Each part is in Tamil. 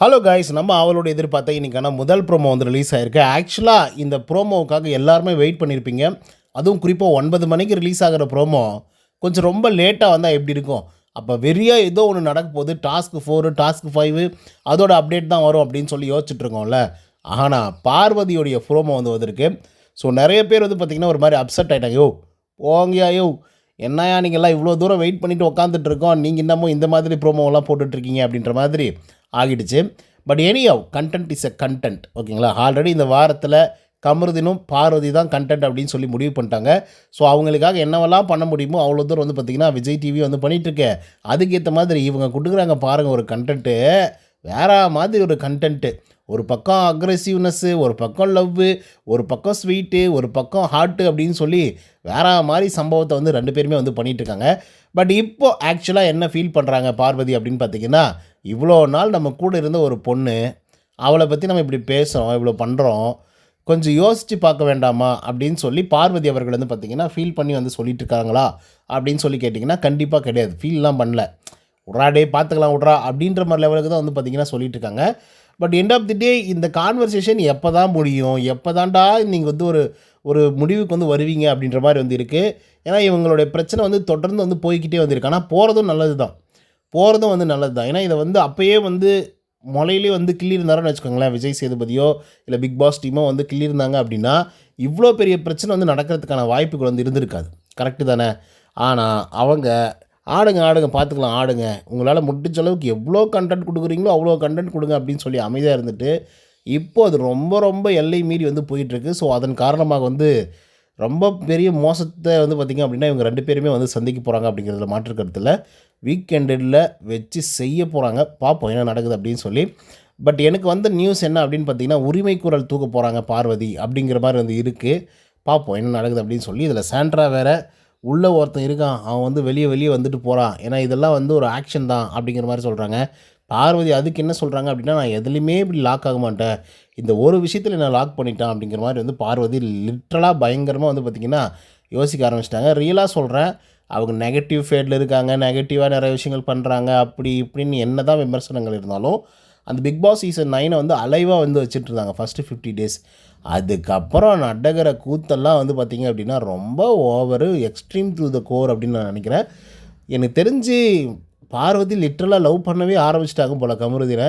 ஹலோ காய்ஸ் நம்ம அவளோட எதிர்பார்த்த இன்றைக்கான முதல் ப்ரோமோ வந்து ரிலீஸ் ஆகிருக்கு ஆக்சுவலாக இந்த ப்ரோமோவுக்காக எல்லாருமே வெயிட் பண்ணியிருப்பீங்க அதுவும் குறிப்பாக ஒன்பது மணிக்கு ரிலீஸ் ஆகிற ப்ரோமோ கொஞ்சம் ரொம்ப லேட்டாக வந்தால் எப்படி இருக்கும்? அப்போ வெறியாக ஏதோ ஒன்று நடக்க போகுது. டாஸ்க் ஃபோரு டாஸ்க் ஃபைவு அதோட அப்டேட் தான் வரும் அப்படின்னு சொல்லி யோசிச்சுட்ருக்கோம்ல ஆனால் பார்வதியோடைய ப்ரோமோ வந்து வந்திருக்கு. ஸோ நிறைய பேர் வந்து பார்த்திங்கன்னா ஒரு மாதிரி அப்செட் ஆகிட்டாங்க யோ போங்கயா யோ. என்னையா நீங்கள்லாம் இவ்வளோ தூரம் வெயிட் பண்ணிட்டு உட்காந்துட்டு இருக்கோம் நீங்கள் இன்னமும் இந்த மாதிரி ப்ரோமோவெல்லாம் போட்டுட்ருக்கீங்க அப்படின்ற மாதிரி ஆகிடுச்சு. But anyway content is a content ஓகேங்களா? ஆல்ரெடி இந்த வாரத்தில் கமருதினும் பார்வதி தான் கண்டென்ட் அப்படின்னு சொல்லி முடிவு பண்ணிட்டாங்க. ஸோ அவங்களுக்காக என்னவெல்லாம் பண்ண முடியுமோ அவ்வளோ தூரம் வந்து பார்த்திங்கன்னா விஜய் டிவி வந்து பண்ணிகிட்ருக்கு அதுக்கேற்ற மாதிரி இவங்க கொடுக்குறாங்க பாருங்கள் ஒரு கண்டென்ட்டு வேற மாதிரி ஒரு கண்டென்ட்டு ஒரு பக்கம் அக்ரெசிவ்னஸ்ஸு ஒரு பக்கம் லவ்வு ஒரு பக்கம் ஸ்வீட்டு ஒரு பக்கம் ஹார்ட்டு அப்படின்னு சொல்லி வேற மாதிரி சம்பவத்தை வந்து ரெண்டு பேருமே வந்து பண்ணிகிட்ருக்காங்க இருக்காங்க. பட் இப்போது ஆக்சுவலாக என்ன ஃபீல் பண்ணுறாங்க பார்வதி அப்படின்னு பார்த்தீங்கன்னா இவ்வளோ நாள் நம்ம கூட இருந்த ஒரு பொண்ணு அவளை பற்றி நம்ம இப்படி பேசுகிறோம் இவ்வளோ பண்ணுறோம் கொஞ்சம் யோசித்து பார்க்க வேண்டாமா அப்படின்னு சொல்லி பார்வதி அவர்கள் வந்து பார்த்திங்கன்னா ஃபீல் பண்ணி வந்து சொல்லிட்டு இருக்காங்களா அப்படின்னு சொல்லி கேட்டிங்கன்னா கண்டிப்பாக கிடையாது. ஃபீல்லாம் பண்ணல. விட்றா டே பார்த்துக்கலாம் விட்றா அப்படின்ற மாதிரி லெவலுக்கு தான் வந்து பார்த்திங்கன்னா சொல்லிட்டு இருக்காங்க. But end of the day இந்த கான்வர்சேஷன் எப்போ தான் முடியும்? எப்போ தான்டா நீங்கள் வந்து ஒரு ஒரு முடிவுக்கு வந்து வருவீங்க அப்படின்ற மாதிரி வந்து இருக்குது ஏன்னா இவங்களுடைய பிரச்சனை வந்து தொடர்ந்து வந்து போய்கிட்டே வந்திருக்கு. ஆனால் போகிறதும் நல்லது தான் போகிறதும் வந்து நல்லது தான் ஏன்னா இதை வந்து அப்போயே வந்து முளையிலே வந்து கிள்ளியிருந்தாருன்னு வச்சுக்கோங்களேன் விஜய் சேதுபதியோ இல்லை பிக் பாஸ் டீமோ வந்து கிள்ளியிருந்தாங்க அப்படின்னா இவ்வளோ பெரிய பிரச்சனை வந்து நடக்கிறதுக்கான வாய்ப்புகள் வந்து இருந்திருக்காது. கரெக்டு தானே? ஆனால் அவங்க ஆடுங்க ஆடுங்க பார்த்துக்கலாம் ஆடுங்க. உங்களால் முடிச்ச அளவுக்கு எவ்வளோ கண்டென்ட் கொடுக்குறீங்களோ அவ்வளோ கண்டென்ட் கொடுங்க அப்படின்னு சொல்லி அமைதியாக இருந்துட்டு இப்போ அது ரொம்ப ரொம்ப எல்லை மீறி வந்து போயிட்டுருக்கு. ஸோ அதன் காரணமாக வந்து ரொம்ப பெரிய மோசத்தை வந்து பார்த்திங்க அப்படின்னா இவங்க ரெண்டு பேருமே வந்து சந்திக்க போகிறாங்க அப்படிங்கிறதுல மாற்றுக்கருத்தில் வீக்கெண்டில் வச்சு செய்ய போகிறாங்க பார்ப்போம் என்ன நடக்குது அப்படின்னு சொல்லி. பட் எனக்கு வந்த நியூஸ் என்ன அப்படின்னு பார்த்தீங்கன்னா உரிமை குரல் தூக்க போகிறாங்க பார்வதி அப்படிங்கிற மாதிரி வந்து இருக்குது பார்ப்போம் என்ன நடக்குது அப்படின்னு சொல்லி. இதில் சாண்ட்ரா வேறு உள்ளே ஒருத்தன் இருக்கான் அவன் வந்து வெளியே வெளியே வந்துட்டு போகிறான் ஏன்னா இதெல்லாம் வந்து ஒரு ஆக்ஷன் தான் அப்படிங்கிற மாதிரி சொல்கிறாங்க பார்வதி அதுக்கு என்ன சொல்கிறாங்க அப்படின்னா நான் எதுலேயுமே இப்படி லாக் ஆக மாட்டேன். இந்த ஒரு விஷயத்தில் நான் லாக் பண்ணிட்டேன் அப்படிங்கிற மாதிரி வந்து பார்வதி லிட்ரலாக பயங்கரமாக வந்து பார்த்திங்கன்னா யோசிக்க ஆரம்பிச்சிட்டாங்க. ரியலாக சொல்கிறேன் அவங்க நெகட்டிவ் ஃபேடில் இருக்காங்க நெகட்டிவாக நிறைய விஷயங்கள் பண்ணுறாங்க அப்படி இப்படின்னு என்ன தான் விமர்சனங்கள் இருந்தாலும் அந்த பிக் பாஸ் சீசன் நைனை வந்து அலைவாக வந்து வச்சுட்டு இருந்தாங்க ஃபஸ்ட்டு ஃபிஃப்டி டேஸ் அதுக்கப்புறம் நடக்கிற கூத்தெல்லாம் வந்து பார்த்திங்க அப்படின்னா ரொம்ப over extreme through the core அப்படின்னு நான் நினைக்கிறேன். எனக்கு தெரிஞ்சு பார்வதி லிட்ரலாக லவ் பண்ணவே ஆரம்பிச்சிட்டாங்க போல் கமருதினை.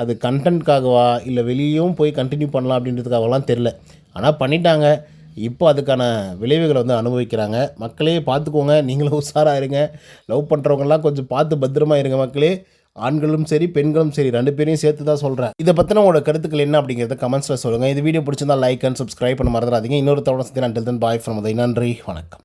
அது கண்டென்ட்காகவா இல்லை வெளியும் போய் கண்டினியூ பண்ணலாம் அப்படின்றதுக்காகலாம் தெரில ஆனால் பண்ணிட்டாங்க. இப்போ அதுக்கான விளைவுகளை வந்து அனுபவிக்கிறாங்க. மக்களே பார்த்துக்கோங்க. நீங்களும் உஷாராக இருங்க. லவ் பண்ணுறவங்கலாம் கொஞ்சம் பார்த்து பத்திரமா இருங்க மக்களே. ஆண்களும் சரி பெண்களும் சரி ரெண்டு பேரையும் சேர்த்து தான் சொல்கிறேன் இதை பற்றின உங்களோட கருத்துக்கள் என்ன அப்படிங்கிறத கமெண்ட்ஸில் சொல்லுங்கள் இது வீடியோ பிடிச்சிருந்தா லைக் அண்ட் சப்ஸ்கிரைப் பண்ண மறந்துடாதீங்க. இன்னொரு தவணை சந்தி நான் பாய் ஃப்ரம் நன்றி. வணக்கம்.